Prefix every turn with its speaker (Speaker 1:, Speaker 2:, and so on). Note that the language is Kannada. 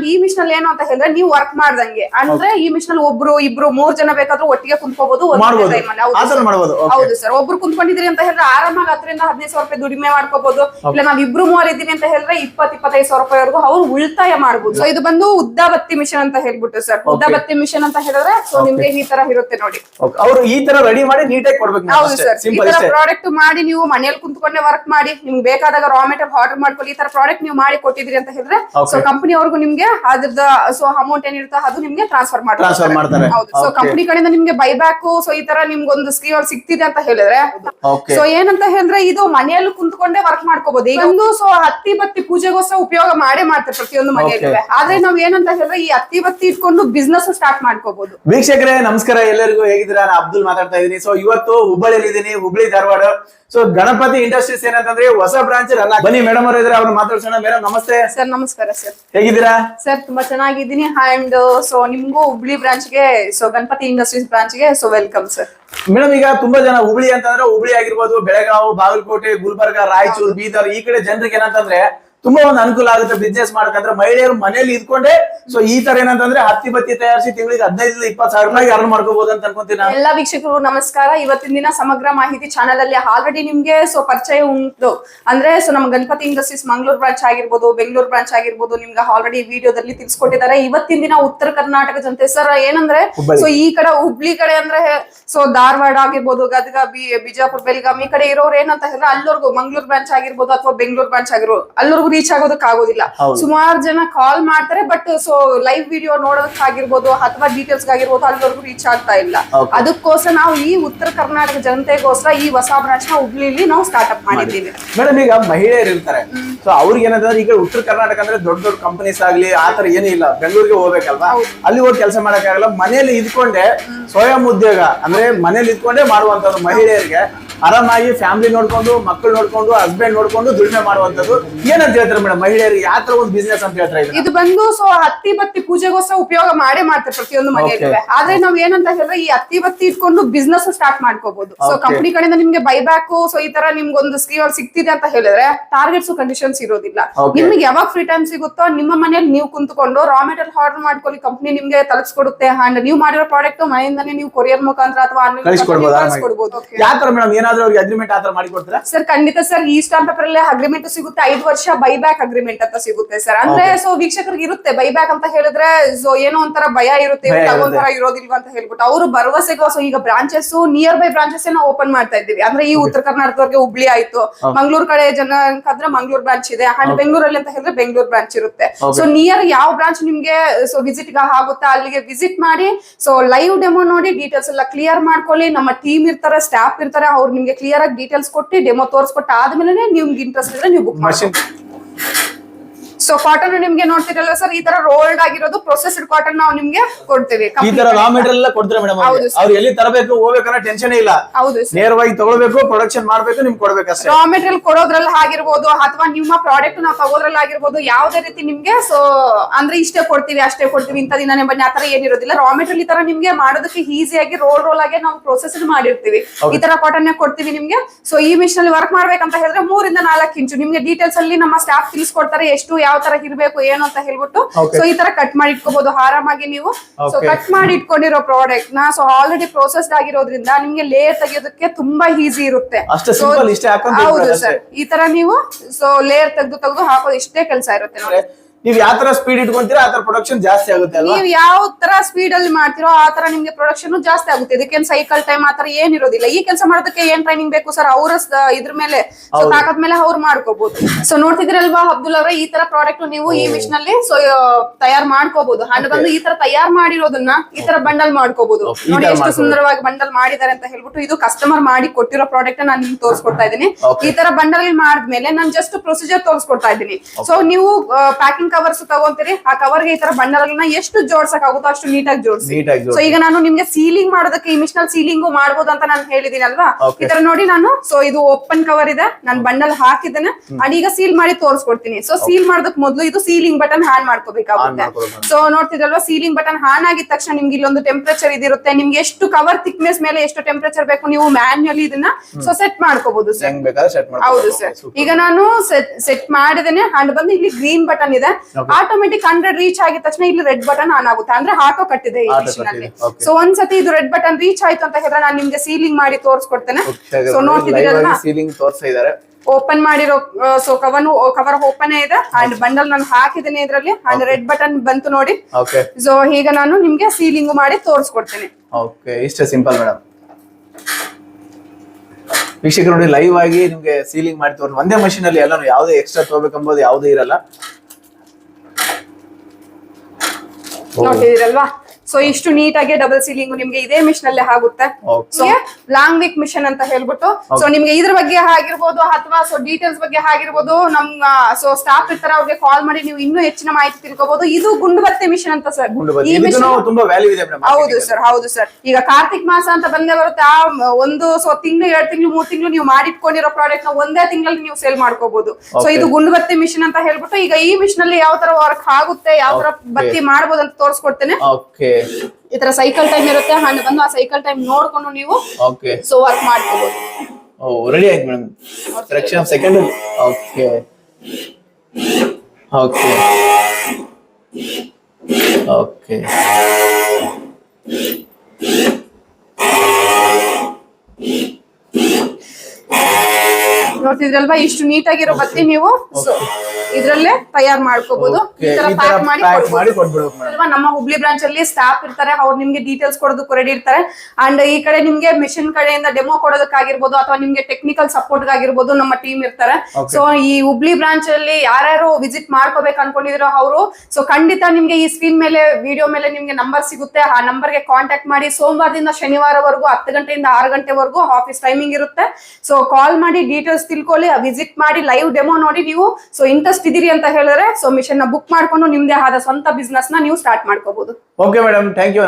Speaker 1: ನಾನು ಈ ಮಿಷನ್ ಅಲ್ಲಿ ಏನು ಅಂತ ಹೇಳಿದ್ರೆ ನೀವು ವರ್ಕ್ ಮಾಡ್ದಂಗೆ. ಅಂದ್ರೆ ಈ ಮಿಷನ್ ಅಲ್ಲಿ ಒಬ್ರು ಇಬ್ರು ಮೂರ್ ಜನ ಬೇಕಾದ್ರೂ ಒಟ್ಟಿಗೆ ಕುಂತ್ಕೋಬಹುದು ಹೌದು ಸರ್. ಒಬ್ರು ಕುಂತ್ಕೊಂಡಿದ್ರಿ ಅಂತ ಹೇಳಿದ್ರೆ ಆರಾಮಾಗಿ ಹತ್ತರಿಂದ ಹದಿನೈದು ಸಾವಿರ ರೂಪಾಯಿ ದುಡಿಮೆ ಮಾಡ್ಕೋಬಹುದು ಇಲ್ಲ ನಾವ್ ಇಬ್ರು ಮೂವರ್ ಇದ್ದೀವಿ ಅಂತ ಹೇಳಿದ್ರೆ ಇಪ್ಪತ್ ಇಪ್ಪತ್ತೈದು ಸಾವಿರ ರೂಪಾಯಿವರೆಗೂ ಅವ್ರು ಉಳಿತಾಯ ಮಾಡಬಹುದು ಸೊ ಇದು ಬಂದು ಉದ್ದ ಬತ್ತಿ ಮಿಷನ್ ಅಂತ ಹೇಳ್ಬಿಟ್ಟು ಸರ್. ಉದ್ದ ಬತ್ತಿ ಮಿಷನ್ ಅಂತ ಹೇಳಿದ್ರೆ ಸೊ ನಿಮ್ಗೆ ಈ ತರ ಇರುತ್ತೆ ನೋಡಿ.
Speaker 2: ಅವರು ಅವ್ರು ಈ ತರ ರೆಡಿ ಮಾಡಿ ನೀಟಾಗಿ ಕೊಡ್ಬೇಕು
Speaker 1: ಹೌದು ಸರ್. ಈ ತರ ಪ್ರಾಡಕ್ಟ್ ಮಾಡಿ ನೀವು ಮನೇಲಿ ಕುಂತ್ಕೊಂಡೆ ವರ್ಕ್ ಮಾಡಿ ನಿಮ್ಗೆ ಬೇಕಾದಾಗ ರಾ ಮೆಟೀರಿಯಲ್ ಆರ್ಡರ್ ಮಾಡ್ಕೊಳ್ಳಿ ಈ ತರ ಪ್ರಾಡಕ್ಟ್ ನೀವು ಮಾಡಿ ಕೊಟ್ಟಿದ್ರಿ ಅಂತ ಹೇಳಿದ್ರೆ ಸೊ ಕಂಪನಿ ಅವ್ರಿಗೂ ನಿಮ್ಗೆ ಅದ್ರದ್ದು ಸೊ ಅಮೌಂಟ್ ಏನಿರುತ್ತೆ ಅದು ನಿಮ್ಗೆ ಟ್ರಾನ್ಸ್ಫರ್
Speaker 2: Transfer ಮಾಡ್ತಾರೆ.
Speaker 1: ಹೌದು. So
Speaker 2: Okay.
Speaker 1: ಕಂಪನಿ ಕಡೆಯಿಂದ ನಿಮ್ಗೆ ಬೈಬ್ಯಾಕ್ ಸೊ ಈ ತರ ನಿಮ್ಗೊಂದು ಸ್ಕೀಮ್ ಅಲ್ಲಿ ಸಿಗ್ತಿದೆ ಅಂತ ಹೇಳಿದ್ರೆ ಸೊ ಏನಂತ ಹೇಳಿದ್ರೆ ಇದು ಮನೆಯಲ್ಲಿ ಕುಂತ್ಕೊಂಡೇ ವರ್ಕ್ ಮಾಡ್ಕೋಬಹುದು ಈಗ ಒಂದು ಸೊ ಹತ್ತಿ ಬತ್ತಿ ಪೂಜೆಗೋಸ್ಕರ ಉಪಯೋಗ ಮಾಡೇ ಮಾಡ್ತಾರೆ ಪ್ರತಿಯೊಂದು ಮನೆಯಲ್ಲಿ.
Speaker 2: Okay.
Speaker 1: ಆದ್ರೆ ನಾವ್ ಏನಂತ ಹೇಳಿದ್ರೆ ಈ ಹತ್ತಿ ಬತ್ತಿ ಇಟ್ಕೊಂಡು ಬಿಸ್ನೆಸ್ ಸ್ಟಾರ್ಟ್ ಮಾಡ್ಕೋಬಹುದು
Speaker 2: ವೀಕ್ಷಕರೇ ನಮಸ್ಕಾರ. ಎಲ್ಲರಿಗೂ ಹೇಗಿದ್ದೀರಾ? ನಾನು ಅಬ್ದುಲ್ ಮಾತಾಡ್ತಾ ಇದೀನಿ ಸೊ ಇವತ್ತು ಹುಬ್ಬಳ್ಳಿಯಲ್ಲಿ ಇದ್ದೀನಿ ಹುಬ್ಳಿ ಧಾರವಾಡ. ಸೊ ಗಣಪತಿ ಇಂಡಸ್ಟ್ರೀಸ್ ಏನಂತಂದ್ರೆ ಹೊಸ ಬ್ರಾಂಚ್ ಅಲ್ಲ. ಬನ್ನಿ ಮೇಡಮ್ ಅವರು ಇದ್ರೆ ಅವ್ರನ್ನ ಮಾತಾಡ್ಸೋಣ. ಮೇಡಮ್ ನಮಸ್ತೆ.
Speaker 1: ಸರ್ ನಮಸ್ಕಾರ ಸರ್.
Speaker 2: ಹೇಗಿದ್ದೀರಾ?
Speaker 1: ಸರ್ ತುಂಬಾ ಚೆನ್ನಾಗಿದ್ದೀನಿ. ಅಂಡ್ ಸೊ ನಿಮ್ಗೂ ಹುಬ್ಳಿ ಬ್ರಾಂಚ್ಗೆ ಸೊ ಗಣಪತಿ ಇಂಡಸ್ಟ್ರೀಸ್ ಬ್ರಾಂಚ್ಗೆ ಸೊ ವೆಲ್ಕಮ್ ಸರ್
Speaker 2: ಮೇಡಮ್ ಈಗ ತುಂಬಾ ಜನ ಹುಬ್ಳಿ ಅಂತಂದ್ರೆ, ಹುಬ್ಳಿ ಆಗಿರ್ಬೋದು, ಬೆಳಗಾವ್, ಬಾಗಲಕೋಟೆ, ಗುಲ್ಬರ್ಗ, ರಾಯಚೂರು, ಬೀದರ್ ಈ ಕಡೆ ಜನರಿಗೆ ಏನಂತಂದ್ರೆ ತುಂಬಾ ಒಂದು ಅನುಕೂಲ ಆಗುತ್ತೆ ಬಿಸ್ನೆಸ್ ಮಾಡಕಂದ್ರೆ ಮಹಿಳೆಯರು ಮನೇಲಿ ಇದ್ಕೊಂಡೆ ಸೊ ಈ ತರ ಏನಂತಂದ್ರೆ ಹತ್ತಿ ಬತ್ತಿ ತಯಾರಿಸಿ ತಿಂಗಳಿಗೆ ಹದಿನೈದು ಇಪ್ಪತ್ತು ಸಾವಿರ ರೂಪಾಯಿ ಅರ್ನ್ ಮಾಡ್ಕೋಬಹುದು ಅಂತ ಅನ್ಕೊಂತೀನಿ
Speaker 1: ಎಲ್ಲ ವೀಕ್ಷಕರು ನಮಸ್ಕಾರ. ಇವತ್ತಿನ ದಿನ ಸಮಗ್ರ ಮಾಹಿತಿ ಚಾನಲ್ ಅಲ್ಲಿ ಆಲ್ರೆಡಿ ನಿಮ್ಗೆ ಸೊ ಪರಿಚಯ ಉಂಟು. ಅಂದ್ರೆ ಸೊ ನಮ್ಮ ಗಣಪತಿ ಇಂಡಸ್ಟ್ರೀಸ್ ಮಂಗಳೂರು ಬ್ರಾಂಚ್ ಆಗಿರ್ಬೋದು ಬೆಂಗಳೂರು ಬ್ರಾಂಚ್ ಆಗಿರ್ಬೋದು ನಿಮ್ಗೆ ಆಲ್ರೆಡಿ ವಿಡಿಯೋದಲ್ಲಿ ತಿಳಿಸ್ಕೊಟ್ಟಿದ್ದಾರೆ. ಇವತ್ತಿನ ದಿನ ಉತ್ತರ ಕರ್ನಾಟಕ ಜನತೆ ಸರ್ ಏನಂದ್ರೆ. ಸೊ ಈ ಕಡೆ ಹುಬ್ಳಿ ಕಡೆ ಅಂದ್ರೆ ಸೊ ಧಾರವಾಡ ಆಗಿರ್ಬೋದು ಗದಗ ಬಿ ಬಿಜಾಪುರ ಬೆಳಗಾಂ ಈ ಕಡೆ ಇರೋರು ಏನಂತ ಹೇಳಿದ್ರೆ ಅಲ್ಲೋರ್ಗು ಮಂಗಳೂರು ಬ್ರಾಂಚ್ ಆಗಿರ್ಬೋದು ಅಥವಾ ಬೆಂಗಳೂರು ಬ್ರಾಂಚ್ ಆಗಿರೋ ಅಲ್ಲೋರ್ಗು ರೀಚ್ ಆಗೋದಕ್ಕೆ ಆಗೋದಿಲ್ಲ. ಸುಮಾರು ಜನ ಕಾಲ್ ಮಾಡ್ತಾರೆ ಬಟ್ ಸೊ ಲೈವ್ ವಿಡಿಯೋ ನೋಡೋದಕ್ಕಾಗಿರ್ಬೋದು ಅಥವಾ ಡೀಟೇಲ್ಸ್ ಆಗಿರ್ಬೋದು ಅಲ್ಲಿವರೆಗೂ ರೀಚ್ ಆಗ್ತಾ ಇಲ್ಲ. ಅದಕ್ಕೋಸ್ಕರ ನಾವು ಈ ಉತ್ತರ ಕರ್ನಾಟಕ ಜನತೆಗೋಸ್ಕರ ಈ ಹೊಸ ಬ್ರಾಂಚ್ನ ಹುಬ್ಳಿಲಿ ನಾವು ಸ್ಟಾರ್ಟ್ಅಪ್ ಮಾಡಿದ್ದೀವಿ.
Speaker 2: ಮೇಡಮ್ ಈಗ ಮಹಿಳೆಯರು ಇರ್ತಾರೆ. ಸೊ ಅವ್ರಿಗೆ ಏನಂತಂದ್ರೆ ಈಗ ಉತ್ತರ ಕರ್ನಾಟಕ ಅಂದ್ರೆ ದೊಡ್ಡ ದೊಡ್ಡ ಕಂಪನೀಸ್ ಆಗ್ಲಿ ಆತರ ಏನೂ ಇಲ್ಲ. ಬೆಂಗಳೂರಿಗೆ ಹೋಗ್ಬೇಕಲ್ವಾ? ಅಲ್ಲಿ ಹೋಗಿ ಕೆಲಸ ಮಾಡಕ್ಕಾಗಲ್ಲ. ಮನೇಲಿ ಇದ್ಕೊಂಡೆ ಸ್ವಯಂ ಉದ್ಯೋಗ. ಅಂದ್ರೆ ಮನೇಲಿ ಇದ್ಕೊಂಡೆ ಮಾಡುವಂತ ಮಹಿಳೆಯರಿಗೆ. ಆರಾಮಾಗಿ ಫ್ಯಾಮಿಲಿ ನೋಡ್ಕೊಂಡು ಮಕ್ಕಳು ನೋಡ್ಕೊಂಡು ಹಸ್ಬೆಂಡ್ ನೋಡ್ಕೊಂಡು ದುಡಿಮೆ ಮಾಡುವಂತದ್ದು ಏನಂತ ಹೇಳ್ತಾರೆ ಮೇಡಮ್? ಮಹಿಳೆಯರಿಗೆ ಯಾವ ತರ ಒಂದು ಬಿಸ್ನೆಸ್ ಅಂತ ಹೇಳ್ತಾರೆ ಇದನ್ನ?
Speaker 1: ಇದು ಬಂದು ಸೊ ಹತ್ತಿ ಬತ್ತಿ ಪೂಜೆಗೋಸ್ಕರ ಉಪಯೋಗ ಮಾಡೇ ಮಾಡ್ತಾರೆ ಪ್ರತಿಯೊಂದು ಮನೆಯಲ್ಲಿ.
Speaker 2: Okay.
Speaker 1: ಆದ್ರೆ ನಾವ್ ಏನಂತ ಹೇಳಿದ್ರೆ ಈ ಹತ್ತಿ ಬತ್ತಿ ಇಟ್ಕೊಂಡು ಬಿಸ್ನೆಸ್ ಸ್ಟಾರ್ಟ್ ಮಾಡ್ಕೋಬಹುದು ಸೊ
Speaker 2: Okay.
Speaker 1: ಕಂಪನಿ ಕಡೆಯಿಂದ ನಿಮ್ಗೆ ಬೈಬ್ಯಾಕ್ ಸೊ ಈ ತರ ನಿಮ್ಗೊಂದು ಸ್ಕೀಮ್ ಅಲ್ಲಿ ಸಿಗ್ತಿದೆ ಅಂತ ಹೇಳಿದ್ರೆ ಟಾರ್ಗೆಟ್ಸ್ ಕಂಡೀಷನ್ಸ್ ಇರೋದಿಲ್ಲ.
Speaker 2: Okay.
Speaker 1: ನಿಮ್ಗೆ ಯಾವಾಗ ಫ್ರೀ ಟೈಮ್ ಸಿಗುತ್ತೋ ನಿಮ್ಮ ಮನೆಯಲ್ಲಿ ನೀವು ಕುಂತ್ಕೊಂಡು ರಾ ಮೆಟೀರಿಯಲ್ ಆರ್ಡರ್ ಮಾಡ್ಕೊಳ್ಳಿ ಕಂಪನಿ ನಿಮ್ಗೆ ತಲುಪಿಸ್ಕೊಡುತ್ತೆ. ಅಂಡ್ ನೀವು ಮಾಡಿರೋ ಪ್ರಾಡಕ್ಟ್ ಮನೆಯಿಂದಾನೇ ನೀವು ಕೊರಿಯರ್ ಮುಖಾಂತರ ಅಥವಾ ಆನ್ಲೈನ್
Speaker 2: ಕಳಿಸ್ಕೊಡ್ಬೋದು. ಯಾವ ತರ ಮೇಡಮ್? ಏನಾದ್ರೂ ಅವ್ರಿಗೆ ಅಗ್ರಿಮೆಂಟ್ ಆತರ ಮಾಡಿ ಕೊಡ್ತೀರಾ?
Speaker 1: ಸರ್ ಖಂಡಿತ ಸರ್ ಈ ಸ್ಟಾಂಪ್ ಪೇಪರ್ ಅಲ್ಲಿ ಅಗ್ರಿಮೆಂಟ್ ಸಿಗುತ್ತೆ. ಐದು ವರ್ಷ ಬೈಬ್ಯಾಕ್ ಅಗ್ರಿಮೆಂಟ್ ಅಂತ ಸಿಗುತ್ತೆ ಸರ್ ಅಂದ್ರೆ ಸೊ ವೀಕ್ಷಕರಿಗೆ ಇರುತ್ತೆ. ಬೈಬ್ಯಾಕ್ ಅಂತ ಹೇಳಿದ್ರೆ ಸೊ ಏನೋ ಒಂಥರ ಭಯ ಇರುತ್ತೆ. ಒಂಥರ ಇರೋದಿಲ್ವಾ ಅಂತ ಹೇಳ್ಬಿಟ್ಟು. ಅವರು ಭರವಸೆಗೂ ಸೊ ಈಗ ಬ್ರಾಂಚಸ್ ನಿಯರ್ ಬೈ ಬ್ರಾಂಚಸ್ ನಾವು ಓಪನ್ ಮಾಡ್ತಾ ಇದ್ದೀವಿ. ಅಂದ್ರೆ ಈ ಉತ್ತರ ಕರ್ನಾಟಕವರಿಗೆ ಹುಬ್ಳಿ ಆಯ್ತು. ಮಂಗ್ಳೂರ್ ಕಡೆ ಜನ ಅಂದ್ರೆ ಮಂಗಳೂರು ಬ್ರಾಂಚ್ ಇದೆ. ಹಾಗೆ ಬೆಂಗಳೂರಲ್ಲಿ ಅಂತ ಹೇಳಿದ್ರೆ ಬೆಂಗಳೂರು ಬ್ರಾಂಚ್ ಇರುತ್ತೆ. ಸೊ ನಿಯರ್ ಯಾವ ಬ್ರಾಂಚ್ ನಿಮ್ಗೆ ಸೊ ವಿಸಿಟ್ ಆಗುತ್ತಾ ಅಲ್ಲಿಗೆ ವಿಸಿಟ್ ಮಾಡಿ ಸೊ ಲೈವ್ ಡೆಮೋ ನೋಡಿ ಡೀಟೇಲ್ಸ್ ಎಲ್ಲ ಕ್ಲಿಯರ್ ಮಾಡ್ಕೊಳ್ಳಿ. ನಮ್ಮ ಟೀಮ್ ಇರ್ತಾರೆ ಸ್ಟಾಫ್ ಇರ್ತಾರೆ ಅವ್ರು ನಿಮ್ಗೆ ಕ್ಲಿಯರ್ ಆಗಿ ಡೀಟೇಲ್ಸ್ ಕೊಟ್ಟು ಡೆಮೋ ತೋರಿಸ್ಕೊಟ್ಟು ಆದ್ಮೇಲೆ ನಿಮ್ಗೆ ಇಂಟ್ರೆಸ್ಟ್ ಇದ್ರೆ ನೀವು ಬುಕ್ ಮಾಡಿ ಸೊ ಕಾಟನ್ ನಿಮ್ಗೆ ನೋಡ್ತಿರಲ್ಲ ಸರ್ ಈ ತರ ರೋಲ್ಡ್ ಆಗಿರೋದು ಪ್ರೊಸೆಸ್ಡ್ ಕಾಟನ್ ನಾವು ನಿಮ್ಗೆ ಕೊಡ್ತೀವಿ.
Speaker 2: ಈ ತರ ರಾ. ಮೆಟೀರಿಯಲ್ ಎಲ್ಲ ಕೊಡ್ತೀರಾ ಮೇಡಮ್. ಅವ್ರು ಎಲ್ಲಿ ತರಬೇಕು ಹೋಗ್ಬೇಕನ್ನೋ ಟೆನ್ಷನ್ ಇಲ್ಲ.
Speaker 1: ಹೌದು
Speaker 2: ನೇರವಾಗಿ ತಗೊಳ್ಬೇಕು ಪ್ರೊಡಕ್ಷನ್ ಮಾಡ್ಬೇಕು ನಿಮ್ಗೆ ಕೊಡ್ಬೇಕಷ್ಟೇ.
Speaker 1: ರಾ ಮೆಟೀರಿಯಲ್ ಕೊಡೋದ್ರಲ್ಲಿ ಆಗಿರ್ಬೋದು ಅಥವಾ ನಿಮ್ಮ ಪ್ರಾಡಕ್ಟ್ ನಾವು ತಗೋದ್ರಲ್ಲಿ ಆಗಿರ್ಬೋದು ಯಾವ್ದೇ ರೀತಿ ನಿಮ್ಗೆ ಸೊ ಅಂದ್ರೆ ಇಷ್ಟೇ ಕೊಡ್ತೀವಿ ಅಷ್ಟೇ ಕೊಡ್ತೀವಿ ಇಂಥ ದಿನ ಬನ್ನಿ ಆತರ ಏನಿರೋದಿಲ್ಲ. ರಾ ಮೆಟೀರಿಯಲ್ ಈ ತರ ನಿಮ್ಗೆ ಮಾಡೋದಕ್ಕೆ ಈಸಿಯಾಗಿ ರೋಲ್ ರೋಲ್ ಆಗಿ ನಾವು ಪ್ರೊಸೆಸ್ ಮಾಡಿರ್ತೀವಿ. ಈ ತರ ಕಾಟನ್ ಕೊಡ್ತೀವಿ ನಿಮ್ಗೆ. ಸೊ ಈ ಮಿಷನ್ ಅಲ್ಲಿ ವರ್ಕ್ ಮಾಡ್ಬೇಕಂತ ಹೇಳಿದ್ರೆ ಮೂರಿಂದ ನಾಲ್ಕು ಇಂಚು. ನಿಮ್ಗೆ ಡೀಟೇಲ್ಸ್ ಅಲ್ಲಿ ನಮ್ಮ ಸ್ಟಾಫ್ ತಿಳಿಸ್ಕೊಡ್ತಾರೆ ಎಷ್ಟು ಯಾವ ತರ ಇರ್ಬೇಕು ಏನು ಅಂತ ಹೇಳ್ಬಿಟ್ಟು. ಸೊ ಈ ತರ ಕಟ್ ಮಾಡಿ ಇಟ್ಕೋಬಹುದು ಆರಾಮಾಗಿ ನೀವು. ಸೊ ಕಟ್ ಮಾಡಿ ಇಟ್ಕೊಂಡಿರೋ ಪ್ರಾಡಕ್ಟ್ನ ಸೊ ಆಲ್ರೆಡಿ ಪ್ರೊಸೆಸ್ಡ್ ಆಗಿರೋದ್ರಿಂದ ನಿಮ್ಗೆ ಲೇಯರ್ ತೆಗೆಯೋದಕ್ಕೆ ತುಂಬಾ ಈಸಿ ಇರುತ್ತೆ. ಹೌದು ಸರ್ ಈ ತರ ನೀವು ಸೊ ಲೇಯರ್ ತೆಗೆದು ತೆಗೆದು ಹಾಕೋದು ಇಷ್ಟೇ ಕೆಲಸ ಇರುತ್ತೆ ನೋಡಿ.
Speaker 2: ನೀವ್ ಯಾವ ತರ ಸ್ಪೀಡ್ ಇಟ್ಕೊಂತೀರಾ ಆ ತರ ಪ್ರೊಡಕ್ಷನ್ ಜಾಸ್ತಿ ಆಗುತ್ತೆ ಅಲ್ವಾ?
Speaker 1: ನೀವು ಯಾವ ತರ ಸ್ಪೀಡ್ ಅಲ್ಲಿ ಮಾಡ್ತಿರೋ ಆ ತರ ನಿಮ್ಗೆ ಪ್ರೊಡಕ್ಷನ್ ಜಾಸ್ತಿ ಆಗುತ್ತೆ. ಇದಕ್ಕೇನ್ ಸೈಕಲ್ ಟೈಮ್ ಆತರ ಏನಿರೋದಿಲ್ಲ. ಈ ಕೆಲಸ ಮಾಡೋದಕ್ಕೆ ಏನ್ ಟ್ರೈನಿಂಗ್ ಬೇಕು ಸರ್ ಅವರ ಇದ್ರ ಮೇಲೆ ಸೊ ತಾಕತ್ ಮೇಲೆ ಅವ್ರು ಮಾಡ್ಕೋಬಹುದು ಸೊ ನೋಡ್ತಿದ್ರಲ್ವಾ ಅಬ್ದುಲ್ ಅವರ ಈ ತರ ಪ್ರಾಡಕ್ಟ್ ನೀವು ಈ ಮಿಷನ್ ಅಲ್ಲಿ ಸೊ ತಯಾರು ಮಾಡ್ಕೋಬಹುದು ಹಣ್ಣು ಬಂದು ಈ ತರ ತಯಾರು ಮಾಡಿರೋದನ್ನ ಈ ತರ ಬಂಡಲ್ ಮಾಡ್ಕೋಬಹುದು ನೋಡಿ ಎಷ್ಟು ಸುಂದರವಾಗಿ ಬಂಡಲ್ ಮಾಡಿದ್ದಾರೆ ಅಂತ ಹೇಳ್ಬಿಟ್ಟು ಇದು ಕಸ್ಟಮರ್ ಮಾಡಿ ಕೊಟ್ಟಿರೋ ಪ್ರಾಡಕ್ಟ್ ನಾನು ನಿಮ್ಗೆ ತೋರಿಸ್ಕೊಡ್ತಾ ಇದ್ದೀನಿ. ಈ ತರ ಬಂಡಲ್ ಮಾಡಿದ್ಮೇಲೆ ನಾನು ಜಸ್ಟ್ ಪ್ರೊಸೀಜರ್ ತೋರಿಸ್ಕೊಡ್ತಾ ಇದ್ದೀನಿ. ಸೊ ನೀವು ಪ್ಯಾಕಿಂಗ್ ಕವರ್ಸ್ ತಗೋತೀರಿ ಆ ಕವರ್ಗೆ ಈ ತರ ಬಣ್ಣಗಳನ್ನ ಎಷ್ಟು ಜೋಡ್ಸಕ್ ಆಗುತ್ತೋ ಅಷ್ಟು ನೀಟಾಗಿ ಜೋಡಿಸಿ.
Speaker 2: ನೀಟಾಗಿ
Speaker 1: ಸೊ ಈಗ ನಾನು ನಿಮ್ಗೆ ಸೀಲಿಂಗ್ ಮಾಡೋದಕ್ಕೆ ಇಮಿಷನಲ್ ಮಿಷನ್ ಸೀಲಿಂಗ್ ಮಾಡಬಹುದು ಅಂತ ನಾನು ಹೇಳಿದೀನಿ ಅಲ್ವಾ? ಈ ತರ ನೋಡಿ ನಾನು ಸೊ ಇದು ಓಪನ್ ಕವರ್ ಇದೆ ನಾನು ಬಣ್ಣಲ್ಲಿ ಹಾಕಿದ್ದೇನೆ. ಅಂಡ್ ಈಗ ಸೀಲ್ ಮಾಡಿ ತೋರಿಸ್ಕೊಡ್ತೀನಿ. ಸೊ ಸೀಲ್ ಮಾಡೋದಕ್ ಮೊದಲು ಇದು ಸೀಲಿಂಗ್ ಬಟನ್ ಹ್ಯಾಂಡ್
Speaker 2: On
Speaker 1: ಮಾಡ್ಕೋಬೇಕಾಗುತ್ತೆ
Speaker 2: ಮಾಡ್ಕೊಬೇಕು.
Speaker 1: ಸೊ ನೋಡ್ತಿದ್ರಲ್ವಾ ಸೀಲಿಂಗ್ ಬಟನ್ ಹಾನ್ ಆಗಿದ ತಕ್ಷಣ ನಿಮ್ಗೆ ಇಲ್ಲೊಂದು ಟೆಂಪರೇಚರ್ ಇದಿರುತ್ತೆ. ನಿಮ್ಗೆ ಎಷ್ಟು ಕವರ್ ಥಿಕ್ನೆಸ್ ಮೇಲೆ ಎಷ್ಟು ಟೆಂಪರೇಚರ್ ಬೇಕು ನೀವು ಮ್ಯಾನ್ಯಲಿ ಇದನ್ನ ಸೊ ಸೆಟ್ ಮಾಡ್ಕೋಬಹುದು ಸರ್ ಹೌದು ಸರ್ ಈಗ ನಾನು ಸೆಟ್ ಮಾಡಿದೇನೆ ಅಂಡ್ ಬಂದು ಇಲ್ಲಿ ಗ್ರೀನ್ ಬಟನ್ ಇದೆ. ಆಟೋಮೆಟಿಕ್ ಹಂಡ್ರೆಡ್ ರೀಚ್ ಆಗಿದ ತಕ್ಷಣ ಇಲ್ಲಿ ರೆಡ್ ಬಟನ್ ಆನ್ ಆಗುತ್ತೆ. ಅಂದ್ರೆ ಆಟೋ ಕಟ್ಟಿದೆ ಈ ಮಿಷಿನ್ ಅಲ್ಲಿ. ಸೊ ಒಂದ್ಸತಿ ಇದು ರೆಡ್ ಬಟನ್ ರೀಚ್ ಆಯ್ತು ಅಂತ ಹೇಳಿದ್ರೆ ನಾನು ನಿಮ್ಗೆ ಸೀಲಿಂಗ್ ಮಾಡಿ ತೋರಿಸ್ಕೊಡ್ತೇನೆ. ಸೊ ನೋಡ್ತಿದ್ದೀರಲ್ಲ
Speaker 2: ಸೀಲಿಂಗ್ ತೋರಿಸ್ತಾ ಇದಾರೆ
Speaker 1: ಓಪನ್ ಮಾಡಿರೋ ಸೊ ಕವರ್ ಕವರ್ ಓಪನ್ ಇದೆ. ಅಂಡ್ ಬಂಡಲ್ ನಾನು ಹಾಕಿದ್ದೀನಿ ಇದರಲ್ಲಿ. ಅಂಡ್ ರೆಡ್ ಬಟನ್ ಬಂತು ನೋಡಿ. ಸೊ ಈಗ ನಾನು ನಿಮ್ಗೆ ಸೀಲಿಂಗ್ ಮಾಡಿ ತೋರಿಸ್ಕೊಡ್ತೇನೆ.
Speaker 2: ಓಕೆ ಇಷ್ಟೇ ಸಿಂಪಲ್ ಮೇಡಮ್ ವೀಕ್ಷಕರು ನೋಡಿ ಲೈವ್ ಆಗಿ ನಿಮ್ಗೆ ಸೀಲಿಂಗ್ ಮಾಡಿ ತೋರಿಸ್ ಒಂದೇ ಮಷೀನ್ ಅಲ್ಲಿ ಎಲ್ಲಾನು ಯಾವುದೇ ಎಕ್ಸ್ಟ್ರಾ ತಗೋಬೇಕಂಬೋದು ಯಾವುದೂ ಇರಲ್ಲ.
Speaker 1: ನೋಡ್ತಿದ್ದೀರಲ್ವಾ ಸೊ ಇಷ್ಟು ನೀಟಾಗಿ ಡಬಲ್ ಸೀಲಿಂಗ್ ನಿಮ್ಗೆ ಇದೇ ಮಿಷನ್ ಅಲ್ಲೇ ಆಗುತ್ತೆ. ಸೊ ಲಾಂಗ್ ವೀಕ್ ಮಿಷನ್ ಅಂತ ಹೇಳ್ಬಿಟ್ಟು ಸೊ ನಿಮ್ಗೆ ಇದ್ರ ಬಗ್ಗೆ ಆಗಿರ್ಬೋದು ಅಥವಾ ಸೊ ಡೀಟೇಲ್ಸ್ ಬಗ್ಗೆ ಆಗಿರ್ಬೋದು ನಮ್ ಸೊ ಸ್ಟಾಫ್ ಇರ್ತಾರೆ ಅವ್ರಿಗೆ ಕಾಲ್ ಮಾಡಿ ನೀವು ಇನ್ನೂ ಹೆಚ್ಚಿನ ಮಾಹಿತಿ ತಿಳ್ಕೊಬಹುದು ಇದು ಗುಂಡುಬತ್ತೆ ಮಿಷನ್ ಅಂತ ಸರ್ ಈ ಮಿಷನ್ ಹೌದು ಸರ್ ಹೌದು ಸರ್ ಈಗ ಕಾರ್ತಿಕ್ ಮಾಸ ಅಂತ ಬಂದೇ ಬರುತ್ತೆ ಆ ಒಂದು ಸೊ ತಿಂಗಳು ಎರಡ್ ತಿಂಗಳು ಮೂರ್ ತಿಂಗಳು ನೀವು ಮಾಡಿಟ್ಕೊಂಡಿರೋ ಪ್ರಾಡಕ್ಟ್ನ ಒಂದೇ ತಿಂಗಳಲ್ಲಿ ನೀವು ಸೇಲ್ ಮಾಡ್ಕೋಬಹುದು ಸೊ. ಇದು ಗುಂಡುಬತ್ತಿ ಮಿಷನ್ ಅಂತ ಹೇಳ್ಬಿಟ್ಟು ಈಗ ಈ ಮಿಷನ್ ಅಲ್ಲಿ ಯಾವ ತರ ವರ್ಕ್ ಆಗುತ್ತೆ ಯಾವ ತರ. ಬತ್ತಿ ಮಾಡ್ಬೋದು ಅಂತ ತೋರಿಸ್ಕೊಡ್ತೇನೆ.
Speaker 2: ಓಕೆ
Speaker 1: ಈ ತರ ಸೈಕಲ್ ಟೈಮ್ ಇರುತ್ತೆ ಹಣ್ಣು ಬಂದು ಆ ಸೈಕಲ್ ಟೈಮ್ ನೋಡ್ಕೊಂಡು ನೀವು
Speaker 2: ಓಕೆ
Speaker 1: ಸೊ ವರ್ಕ್ ಮಾಡ್ಕೋಬಹುದು
Speaker 2: ಓ ರೆಡಿ ಆಯ್ತು madam half second okay okay okay
Speaker 1: ನೋಡ್ತಿದ್ರಲ್ವಾ? ಇಷ್ಟು ನೀಟಾಗಿರೋ ಬತ್ತಿ ನೀವು ಇದ್ರಲ್ಲೇ ತಯಾರು ಮಾಡ್ಕೋಬಹುದು ಈ ತರ ಪ್ಯಾಕ್ ಮಾಡಿ ಅಲ್ವಾ? ನಮ್ಮ ಹುಬ್ಳಿ ಬ್ರಾಂಚ್ ಅಲ್ಲಿ ಸ್ಟಾಫ್ ಇರ್ತಾರೆ ಅವ್ರು ನಿಮ್ಗೆ ಡೀಟೇಲ್ಸ್ ಕೊಡೋದಕ್ಕೆ ರೆಡಿ ಇರ್ತಾರೆ. ಅಂಡ್ ಈ ಕಡೆ ನಿಮ್ಗೆ ಮಿಷನ್ ಕಡೆಯಿಂದ ಡೆಮೋ ಕೊಡೋದಕ್ಕಾಗಿರ್ಬೋದು ಅಥವಾ ನಿಮ್ಗೆ ಟೆಕ್ನಿಕಲ್ ಸಪೋರ್ಟ್ ಆಗಿರ್ಬೋದು ನಮ್ಮ ಟೀಮ್ ಇರ್ತಾರೆ. ಸೊ ಈ ಹುಬ್ಳಿ ಬ್ರಾಂಚ್ ಅಲ್ಲಿ ಯಾರ್ಯಾರು ವಿಸಿಟ್ ಮಾಡ್ಕೋಬೇಕು ಅನ್ಕೊಂಡಿದ್ರೋ ಅವರು ಸೊ ಖಂಡಿತ ನಿಮ್ಗೆ ಈ ಸ್ಕ್ರೀನ್ ಮೇಲೆ ವಿಡಿಯೋ ಮೇಲೆ ನಿಮ್ಗೆ ನಂಬರ್ ಸಿಗುತ್ತೆ. ಆ ನಂಬರ್ಗೆ ಕಾಂಟ್ಯಾಕ್ಟ್ ಮಾಡಿ ಸೋಮವಾರದಿಂದ ಶನಿವಾರವರೆಗೂ ಹತ್ತು ಗಂಟೆಯಿಂದ ಆರು ಗಂಟೆವರೆಗೂ ಆಫೀಸ್ ಟೈಮಿಂಗ್ ಇರುತ್ತೆ. ಸೊ ಕಾಲ್ ಮಾಡಿ ಡೀಟೇಲ್ಸ್ ತಿಳ್ಕೊಳ್ಳಿ ವಿಸಿಟ್ ಮಾಡಿ ಲೈವ್ ಡೆಮೋ ನೋಡಿ ನೀವು. ಸೊ ಇಂಟ್ರೆಸ್ಟ್ ಇದೀರಿ ಅಂತ ಹೇಳಿದ್ರೆ ಸೊ ಮಿಷನ್ನ ಬುಕ್ ಮಾಡ್ಕೊಂಡು ನಿಮ್ದೇ ಆದ ಸ್ವಂತ ಬಿಸ್ನೆಸ್ನ ನೀವು ಸ್ಟಾರ್ಟ್ ಮಾಡ್ಕೋಬಹುದು
Speaker 2: ಓಕೆ ಮೇಡಮ್ ಥ್ಯಾಂಕ್ ಯು